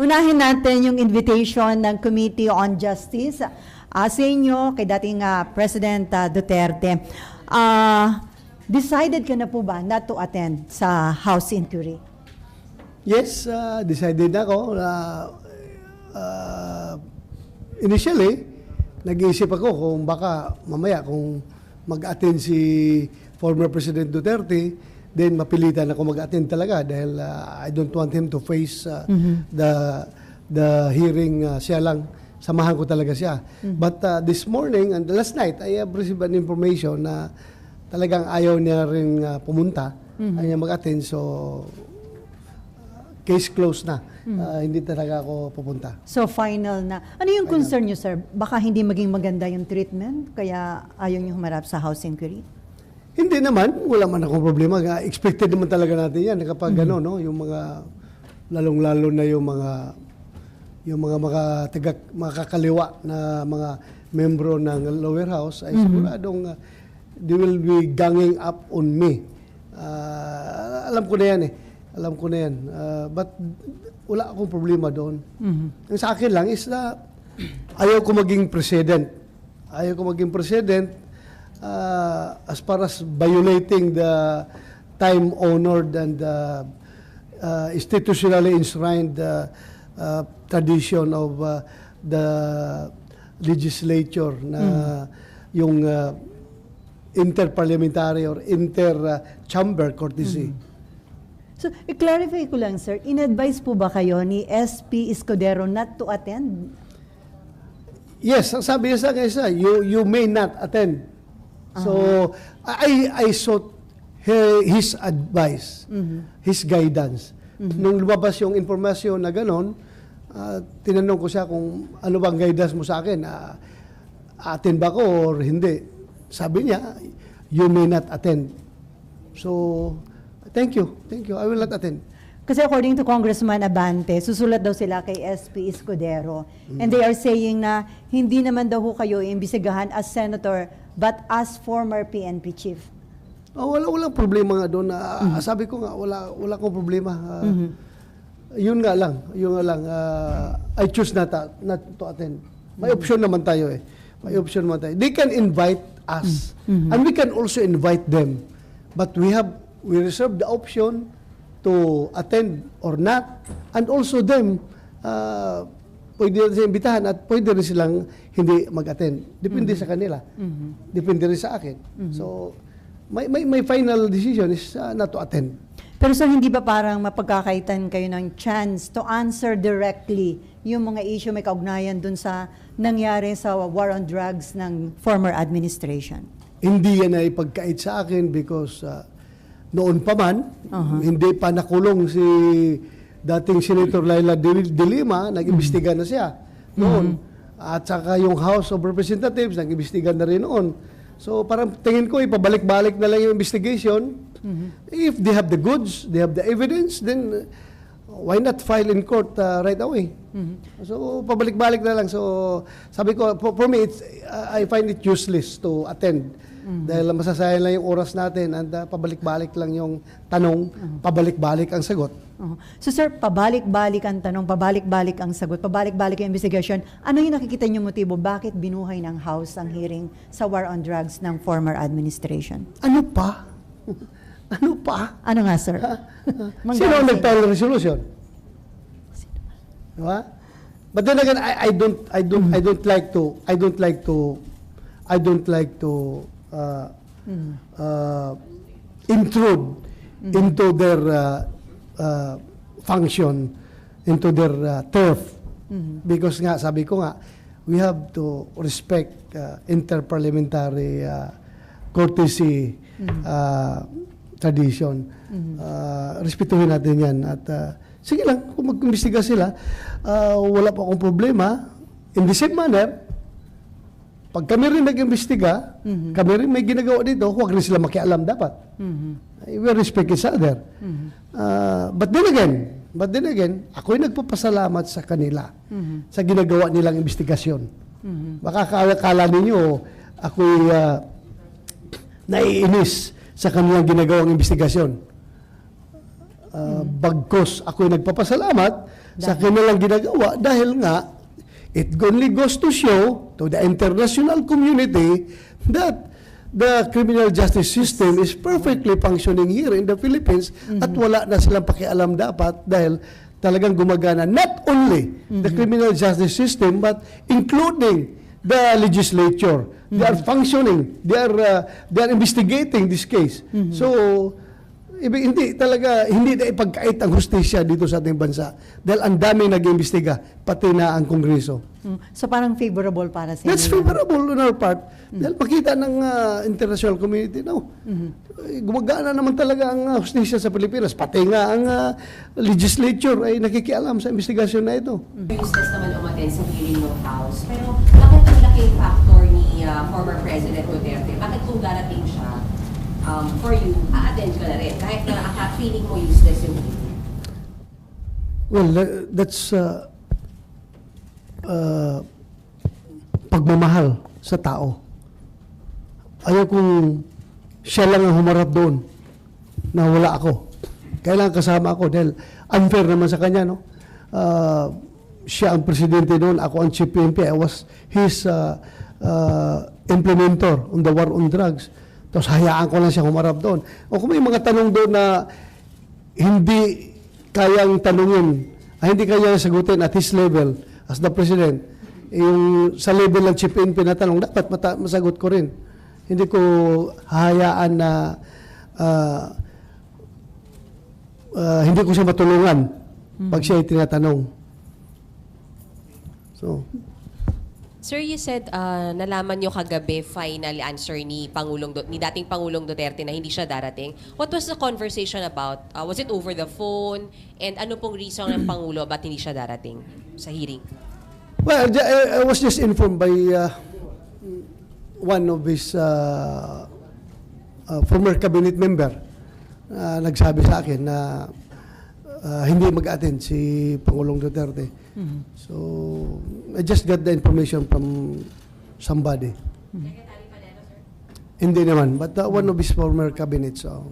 Unahin natin yung invitation ng Committee on Justice ah, sa inyo kay dating ah, President ah, Duterte. Ah, decided ka na po ba not to attend sa House inquiry? Yes, uh, decided ako na uh, initially, nag-iisip ako kung baka mamaya kung mag-attend si former President Duterte, then mapilitan ako mag-attend talaga dahil uh, I don't want him to face uh, the the hearing uh, siya lang samahan ko talaga siya. But uh, this morning and last night I have received an information na talagang ayaw niya rin uh, pumunta, ayaw niya mag-attend so case closed na. Ah, hindi talaga ako pupunta. So final na. Ano yung concern niyo, sir? Baka hindi maging maganda yung treatment, kaya ayaw niyo humarap sa House inquiry? Hindi naman, wala man akong problema. Expected naman talaga natin yan kapag gano'n, no? yung mga, lalong-lalo na yung mga, yung mga mga taga, makakaliwa na mga membro ng lower house ay siguradong uh, they will be ganging up on me. Ah, alam ko na yan eh. Alam ko na yan. Ah, but wala akong problema doon. Ang sa akin lang is na ayaw ko maging president. Ayaw ko maging president uh, as far as violating the time-honored and uh, uh, institutionally enshrined uh, uh, tradition of uh, the legislature na yung uh, interparliamentary or inter-chamber courtesy. So, i-clarify ko lang, sir. In-advise po ba kayo ni SP Escudero not to attend? Yes, ang sabi niya sa akin you, you may not attend. So, I, I sought her, his advice, his guidance. Nung lumabas yung informasyon na ganon, ah, tinanong ko siya kung ano bang guidance mo sa akin. Uh, attend ba ko or hindi? Sabi niya, you may not attend. So, thank you. Thank you. I will not attend. Kasi according to Congressman Abante, susulat daw sila kay SP Escudero. And they are saying na hindi naman daw ho kayo iimbisigahan as senator but as former PNP chief. Oh, wala walang problema nga doon. Ah, Sabi ko nga wala wala akong problema. Ah, Yun nga lang, yun nga lang. ah, I choose not, not to attend. May option naman tayo eh. May option naman tayo. They can invite us and we can also invite them. But we have we reserve the option to attend or not and also them uh, pwede rin silang imbitahan at pwede rin silang hindi mag-attend. Depende sa kanila. Depende rin sa akin. So, my, my, my final decision is uh, not to attend. Pero sir, hindi ba parang mapagkakaitan kayo ng chance to answer directly yung mga issue may kaugnayan dun sa nangyari sa war on drugs ng former administration? Hindi yan ay pagkait sa akin because uh, noon pa man, hindi pa nakulong si dating Senator Laila de, Lima, nag-imbestiga na siya noon. At saka yung House of Representatives, nag-imbestiga na rin noon. So parang tingin ko, ipabalik-balik na lang yung investigation. If they have the goods, they have the evidence, then uh, why not file in court uh, right away? So pabalik-balik na lang. So sabi ko, for, for me, it's, uh, I find it useless to attend. Dahil masasayang lang yung oras natin and uh, pabalik-balik lang yung tanong, pabalik-balik ang sagot. Oo. So sir, pabalik-balik ang tanong, pabalik-balik ang sagot, pabalik-balik ang investigation. Ano yung nakikita niyo motibo? Bakit binuhay ng House ang hearing sa war on drugs ng former administration? Ano pa? ano pa? Ano nga, sir? Sino ang nag-file ng resolution? Diba? But then again, I, I don't, I don't, I don't like to, I don't like to, I don't like to uh, uh, intrude into their uh, uh, function, into their uh, turf. Because nga, sabi ko nga, we have to respect uh, interparliamentary uh, courtesy uh, tradition. Uh, respetuhin natin yan. At uh, sige lang, kung mag-imbestiga sila, uh, wala pa akong problema. In the same manner, pag kami rin nag-imbestiga, kami rin may ginagawa dito, huwag rin sila makialam dapat. We respect each other. Uh, but then again, but then again, ako'y nagpapasalamat sa kanila sa ginagawa nilang investigasyon. Baka kala, ninyo, ako'y uh, naiinis sa kanilang ginagawang investigasyon. Uh, Bagkos ako'y nagpapasalamat sa kanilang ginagawa dahil nga it only goes to show to the international community that the criminal justice system is perfectly functioning here in the Philippines at wala na silang pakialam dapat dahil talagang gumagana not only the criminal justice system but including the legislature. They are functioning. They are uh, they are investigating this case. So ibig hindi talaga hindi na ipagkait ang hustisya dito sa ating bansa dahil ang daming nag-imbestiga pati na ang kongreso. Mm. So parang favorable para sa That's inyo. favorable on our part. Dahil makita ng uh, international community, no, eh, gumagana naman talaga ang uh, hustisya sa Pilipinas. Pati nga ang uh, legislature ay nakikialam sa investigasyon na ito. Useless naman umaten sa hearing ng House. Pero bakit ang laking factor ni uh, former President Duterte? Bakit kung darating siya um, for you, a-attend ka na rin? Kahit na aka- feeling mo useless yung. Well, tha- that's uh, uh, pagmamahal sa tao. Ayaw kung siya lang ang humarap doon na wala ako. Kailangan kasama ako dahil unfair naman sa kanya, no? Uh, siya ang presidente noon, ako ang chief PNP. I was his uh, uh, implementer on the war on drugs. Tapos hayaan ko lang siya humarap doon. O kung may mga tanong doon na hindi kayang tanungin, ay hindi kayang sagutin at his level as the president, yung sa level ng chief PNP na tanong, dapat mata- masagot ko rin. Hindi ko hahayaan na ah, ah, hindi ko siya matulungan pag siya ay tinatanong. So, Sir, you said uh, nalaman nyo kagabi final answer ni Pangulong ni dating Pangulong Duterte na hindi siya darating. What was the conversation about? Uh, was it over the phone? And ano pong reason ng Pangulo ba't hindi siya darating sa hearing? Well, ju- I was just informed by uh, one of his uh, uh, former cabinet member na nagsabi sa akin na uh, hindi mag-attend si Pangulong Duterte. So, I just got the information from somebody. Hindi naman, but uh, one of his former cabinet. So,